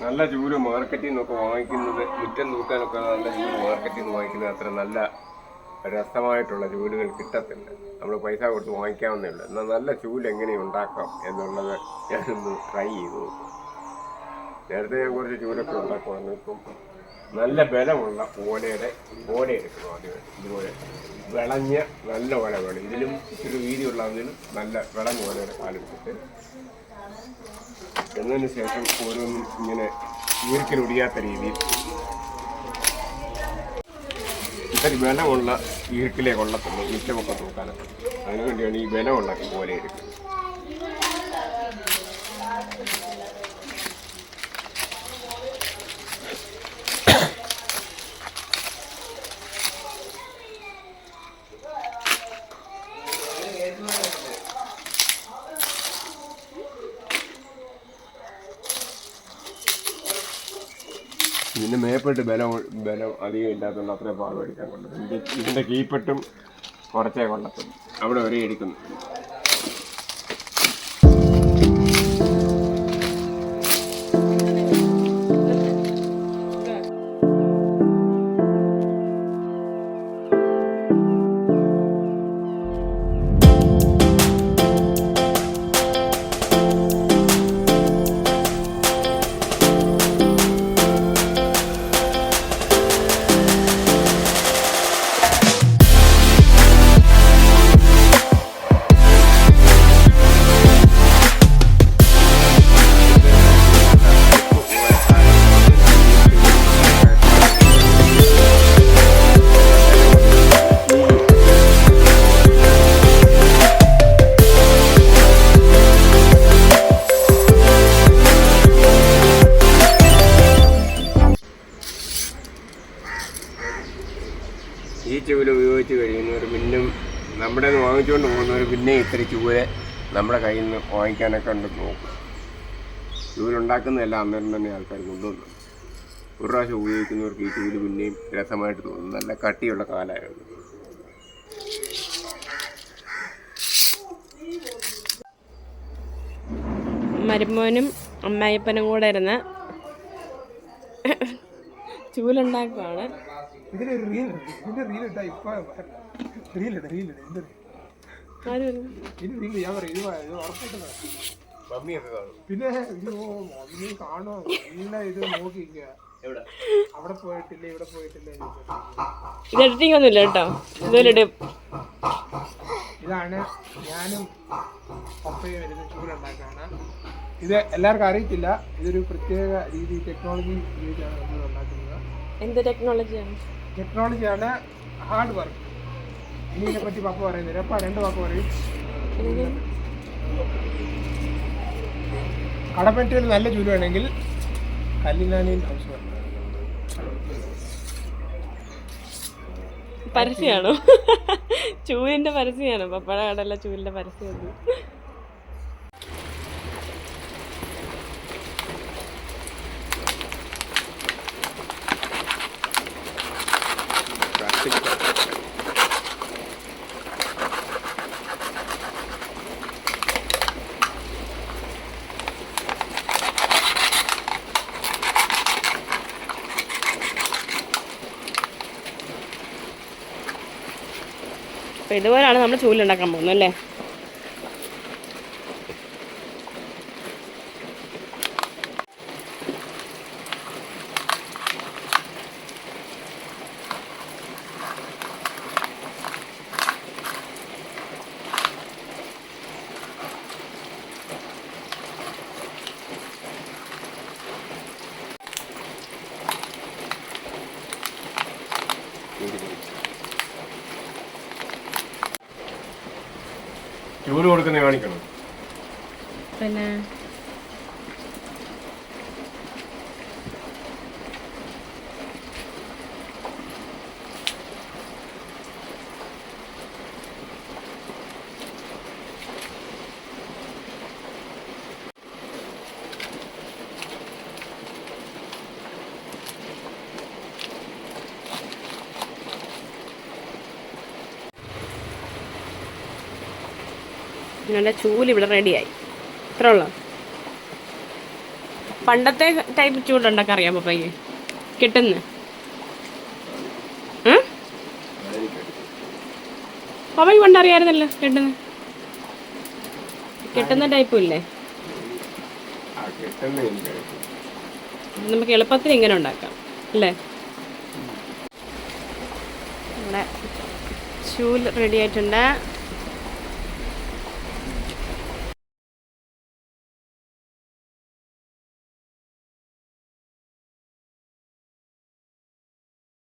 നല്ല ചൂര് മാർക്കറ്റിൽ നിന്നൊക്കെ വാങ്ങിക്കുന്നത് മുറ്റം തൂക്കാനൊക്കെ നല്ല ചൂൽ മാർക്കറ്റിൽ നിന്ന് വാങ്ങിക്കുന്നത് അത്ര നല്ല രസമായിട്ടുള്ള ചൂലുകൾ കിട്ടത്തില്ല. നമ്മൾ പൈസ കൊടുത്ത് വാങ്ങിക്കാവുന്നേ ഉള്ളൂ. എന്നാൽ നല്ല ചൂൽ എങ്ങനെ ഉണ്ടാക്കാം എന്നുള്ളത് ഞാനൊന്ന് ട്രൈ ചെയ്തു നോക്കും. നേരത്തെ ഞാൻ കുറച്ച് ചൂലൊക്കെ ഉണ്ടാക്കുമായിരുന്നു ഇപ്പം നല്ല ബലമുള്ള ഓലയുടെ ഓല എടുക്കണം ആദ്യം. ഇതുപോലെ വിളഞ്ഞ നല്ല ഓല വേണം ഇതിലും ഇച്ചിരി വീതിയുള്ളതിലും നല്ല വിളഞ്ഞ ഓലയുടെ കാലെടുത്തിട്ട് എന്നതിന് ശേഷം ഓരോന്നും ഇങ്ങനെ ഈർക്കിലൊടിയാത്ത രീതിയിൽ ഇത്തിരി ബലമുള്ള വീട്ടിലേക്കുള്ള തുള്ളു മിറ്റമൊക്കെ തൂക്കാനൊക്കെ. അതിനു വേണ്ടിയാണ് ഈ ബലമുള്ള പോലെ ഇതിന്റെ മേപ്പെട്ട് ബലം ബലം അധികം ഇല്ലാത്തതുകൊണ്ട് അത്രയും പാട് മേടിക്കാൻ കൊണ്ടു ഇതിന്റെ ഇതിന്റെ കീപ്പെട്ടും കുറച്ചേ കൊള്ളത്തുള്ളൂ. അവിടെ ഒരേ എടുക്കുന്നു ഈ ചൂൽ ഉപയോഗിച്ച് കഴിയുന്നവർ പിന്നും നമ്മുടെ നിന്ന് വാങ്ങിച്ചുകൊണ്ട് പോകുന്നവർ പിന്നെ ഇത്തിരി ചൂൽ നമ്മുടെ കയ്യിൽ നിന്ന് വാങ്ങിക്കാനൊക്കെ ഉണ്ട് നോക്കും. ചൂലുണ്ടാക്കുന്നതെല്ലാം അന്നേരം തന്നെ ആൾക്കാർ കൊണ്ടുവന്നു. ഒരു പ്രാവശ്യം ഉപയോഗിക്കുന്നവർക്ക് ഈ ചൂൽ പിന്നെയും രസമായിട്ട് തോന്നുന്നു നല്ല കട്ടിയുള്ള കാലമായിരുന്നു മരുമോനും അമ്മായിപ്പനും കൂടെ ഇരുന്ന് ചൂലുണ്ടാക്കുവാണ്. ഇതിലൊരു റീൽ ഇതിന്റെ റീൽ ഇട്ടാ ഇപ്പൊ റീൽ ഇട റീൽ ഇട. എന്ത് റീൽ ഞാൻ പറയും ഇത് പിന്നെ മമ്മി കാണോ? എല്ലാം ഇത് നോക്കിക്ക അവിടെ പോയിട്ടില്ല ഇവിടെ പോയിട്ടില്ല. ഇത് എഡിറ്റിംഗ് ഒന്നുമില്ല കേട്ടോ. ഇതാണ് ഞാനും പപ്പയും വരുന്ന ചൂടുണ്ടാക്കാണ് ഇത് എല്ലാവർക്കും അറിയത്തില്ല. ഇതൊരു പ്രത്യേക രീതി ടെക്നോളജി ഉപയോഗിച്ചാണ് നമ്മൾ ഉണ്ടാക്കുന്നത്. എന്ത് ടെക്നോളജിയാണ് ടെക്നോളജിയാണ് ഹാർഡ് വർക്ക് ഇതിനെ പറ്റി പപ്പ പറയുന്നത് അപ്പ രണ്ട് പപ്പ പറയും. കടപ്പറ്റയിൽ നല്ല ജോലി വേണമെങ്കിൽ കല്ലിനാനിയിൽ ആവശ്യമാണ് പരസ്യമാണോ? ചൂലിന്റെ പരസ്യമാണോ? പപ്പട കടല ചൂലിന്റെ പരസ്യം അപ്പൊ ഇതുപോലെയാണ് നമ്മൾ ചൂലുണ്ടാക്കാൻ പോകുന്നത് അല്ലേ? ചൂൽ കൊടുക്കുന്ന കാണിക്കണം. പിന്നെ? ഞങ്ങളുടെ ചൂൽ ഇവിടെ റെഡിയായി ഇത്ര ഉള്ളു പണ്ടത്തെ ടൈപ്പ് ചൂടുണ്ടാക്കാൻ അറിയാം പപ്പയ്ക്ക്. കിട്ടുന്ന. പപ്പയ്ക്ക് പണ്ടറിയായിരുന്നല്ലോ കിട്ടുന്ന. കിട്ടുന്ന ടൈപ്പും ഇല്ലേ? നമുക്ക് എളുപ്പത്തിൽ ഇങ്ങനെ ഉണ്ടാക്കാം അല്ലേ? ഇവിടെ ചൂൽ റെഡി ആയിട്ടുണ്ട്.